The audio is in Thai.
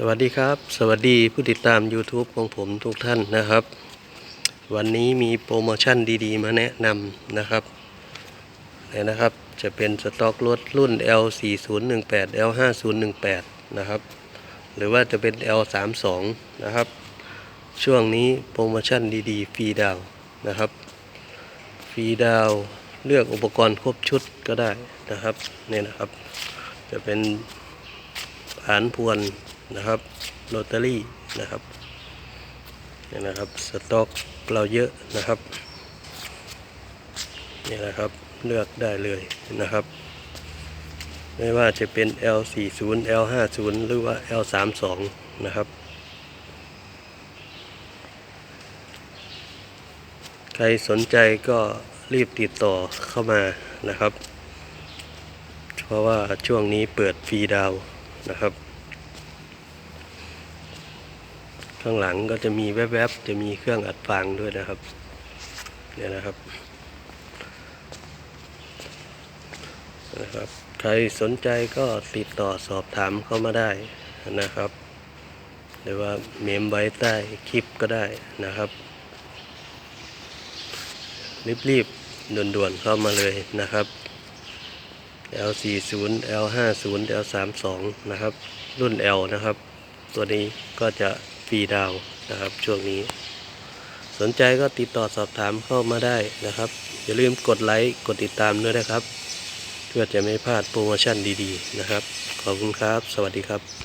สวัสดีครับ สวัสดีผู้ติดตาม YouTube ของผมทุกท่านนะครับ วันนี้มีโปรโมชั่นดีๆ มาแนะนำนะครับเนี่ยนะครับ จะเป็นสต็อกรถรุ่น L4018 L5018 นะครับ หรือว่าจะเป็น L32 นะครับ ช่วงนี้โปรโมชั่นดีๆ ฟรีดาวนะครับ ฟรีดาวเลือกอุปกรณ์ครบชุดก็ได้นะครับเนี่ยนะครับ จะเป็นผานพวน นะครับโรตารี่นะครับเนี่ยนะครับสต็อกเราเยอะนะครับเนี่ยนะครับเลือกได้เลยนะครับ ไม่ว่าจะเป็น L40 L50 หรือว่า L32 นะครับ ใครสนใจก็รีบติดต่อเข้ามานะครับ เพราะว่าช่วงนี้เปิดฟรีดาวน์นะครับ ข้างหลังก็จะมีแวบๆ จะมีเครื่องอัดฟางด้วยนะครับ เนี่ยนะครับนะครับ ใครสนใจก็ติดต่อสอบถามเข้ามาได้นะครับ หรือว่าเมมไว้ใต้คลิปก็ได้นะครับรีบๆด่วนๆเข้ามาเลยนะครับ L40 L50 L32 นะครับ รุ่น L นะครับ ตัวนี้ก็จะ ฟรีดาวนะครับ ช่วงนี้ สนใจก็ติดต่อสอบถามเข้ามาได้นะครับ อย่าลืมกดไลค์กดติดตามด้วยนะครับ เพื่อจะไม่พลาดโปรโมชั่นดีๆนะครับ ขอบคุณครับ สวัสดีครับ